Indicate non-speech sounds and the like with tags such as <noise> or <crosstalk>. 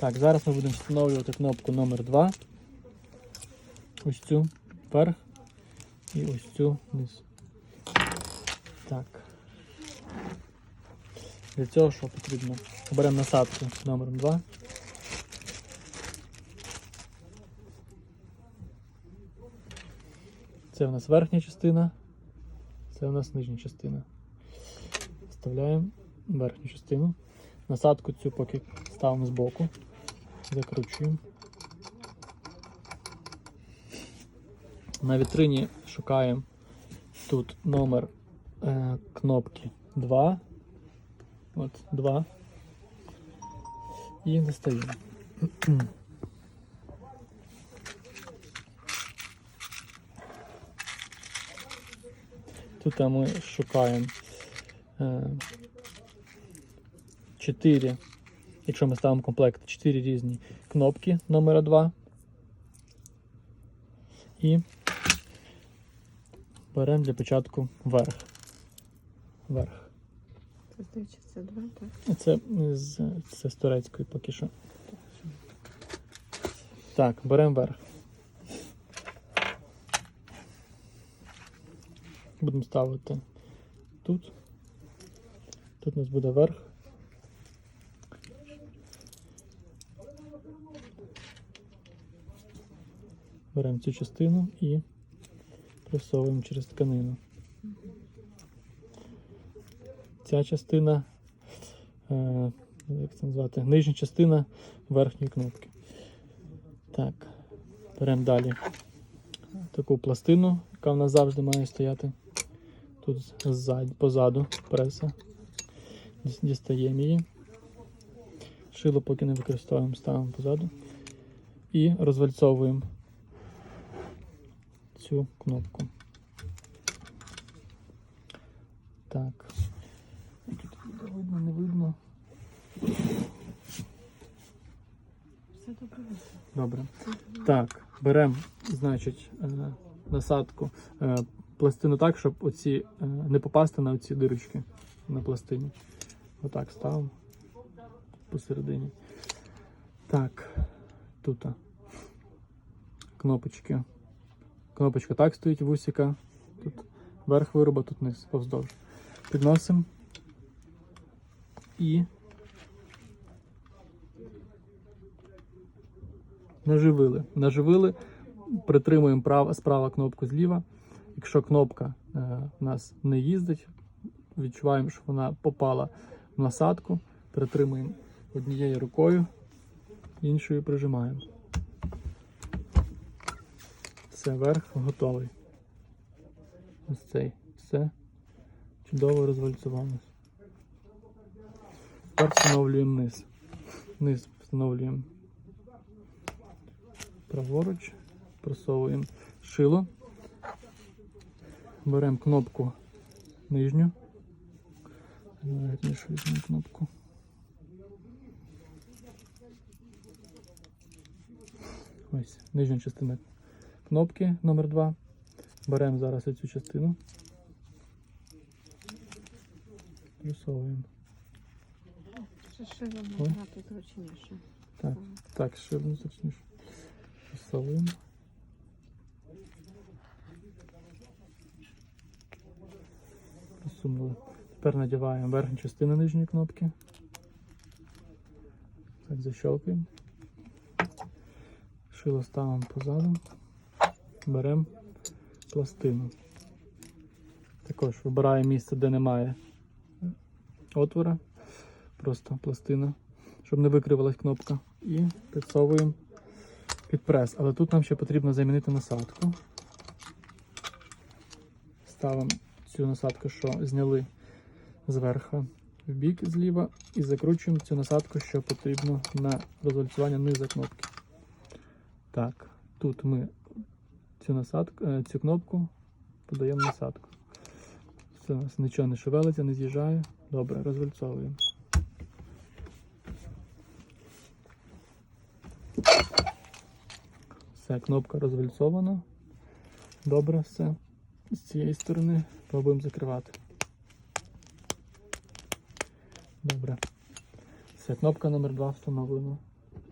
Так, зараз ми будемо встановлювати кнопку номер 2 Ось цю вверх і ось цю вниз. Так. Для цього що потрібно? Беремо насадку номер 2. Це у нас верхня частина, це у нас нижня частина. Вставляємо верхню частину. Насадку цю поки ставимо збоку, закручуємо. На вітрині шукаємо тут номер е, кнопки 2. От 2. І достаємо. <clears throat> Тут ми шукаємо е, 4, якщо ми ставимо комплект, 4 різні кнопки номера 2. І беремо для початку вверх. Вверх. Це здається, це два, так? Це з, це з турецької поки що. Так, беремо вверх. Будемо ставити тут. Тут у нас буде верх. Беремо цю частину і просовуємо через тканину. Ця частина, е, як це назвати, нижня частина верхньої кнопки. Так, беремо далі таку пластину, яка в нас завжди має стояти. Тут ззаді, позаду преса. Дістаємо її. Шило поки не використовуємо, ставимо позаду. І розвальцовуємо цю кнопку. Так. Тут видно, не видно. Все добре. Добре. Так, беремо, значить, е, насадку, е, пластину так, щоб оці е, не попасти на оці дирочки на пластині. Отак ставимо посередині. Так, тут кнопочки. Кнопочка так стоїть вусіка. Тут верх вироба, тут низ повздовж. Підносимо і наживили. Наживили, притримуємо права, справа кнопку зліва. Якщо кнопка е, у нас не їздить, відчуваємо, що вона попала в насадку, притримуємо однією рукою, іншою прижимаємо. Все, верх готовий. Ось цей. Все. Чудово розвальцювалося. Тепер встановлюємо низ. Низ встановлюємо праворуч, просовуємо шило, беремо кнопку нижню. Верніше візьмемо кнопку. Ось, нижня частина кнопки номер 2 Беремо зараз цю частину. Просовуємо. Ще шило набагато зручніше. Так, так, ще зручніше. Просовуємо. Просунули. Тепер надіваємо верхню частину нижньої кнопки. Так, защелкуємо. Шило ставимо позаду. Беремо пластину. Також вибираємо місце, де немає отвора. Просто пластина, щоб не викривалась кнопка. І підсовуємо під прес. Але тут нам ще потрібно замінити насадку. Ставимо цю насадку, що зняли зверху в бік зліва, і закручуємо цю насадку, що потрібно на розвальцювання низа кнопки. Так, тут ми цю насадку, е, цю кнопку подаємо насадку. Все, нічого не шевелиться, не з'їжджає. Добре, розвальцовуємо. Все, кнопка розвальцована. Добре, все. З цієї сторони пробуємо закривати. Добре. Все, кнопка номер 2 встановлена.